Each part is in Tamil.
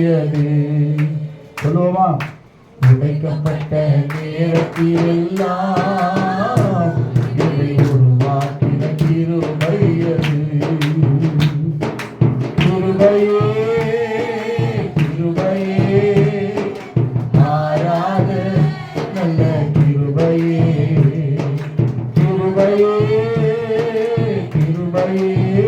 கிருபையது சொல்லுவோமா? உடைக்கப்பட்ட நேரத்தில் எல்லாம் என்னை உருவாக்கின கிருபையது கிருபையே கிருபையே மாறாத நல்ல கிருபையே கிருபையே கிருபையே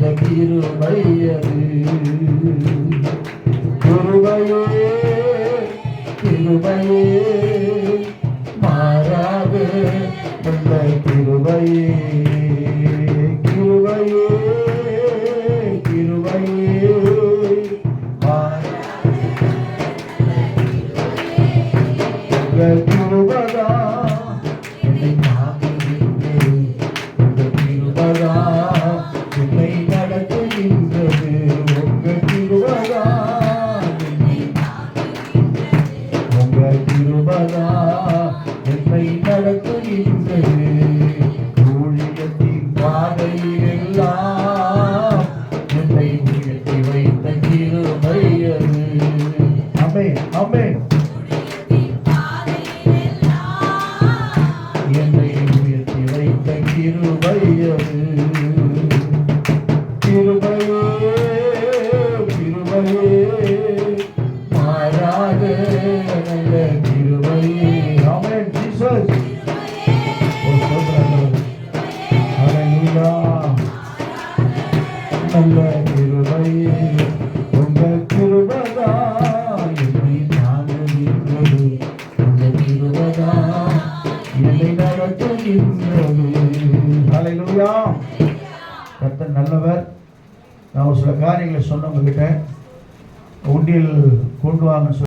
செய்த கிருபை அது கிருபையே கிருபையே மாறாத நல்ல கிருபையே கிருபையே கிருபையே மாறாத உங்கள் கிருபதா என்னை நடத்துகின்றது ஊழியத்தின் பாதையில் எல்லாம் என்னை உயர்த்தி வைத்த கிருபை அது அமே அமே என்னை உயர்த்தி வைத்த கிருபை அது நல்ல கிருபையே உங்கள் கிருபதா என்னை உங்கள் கிருபதா என்னை நடத்துகின்றது நல்லவர். நான் ஒரு சில காரியங்களை சொன்ன உங்ககிட்ட. உண்டியல் கொண்டு வாங்க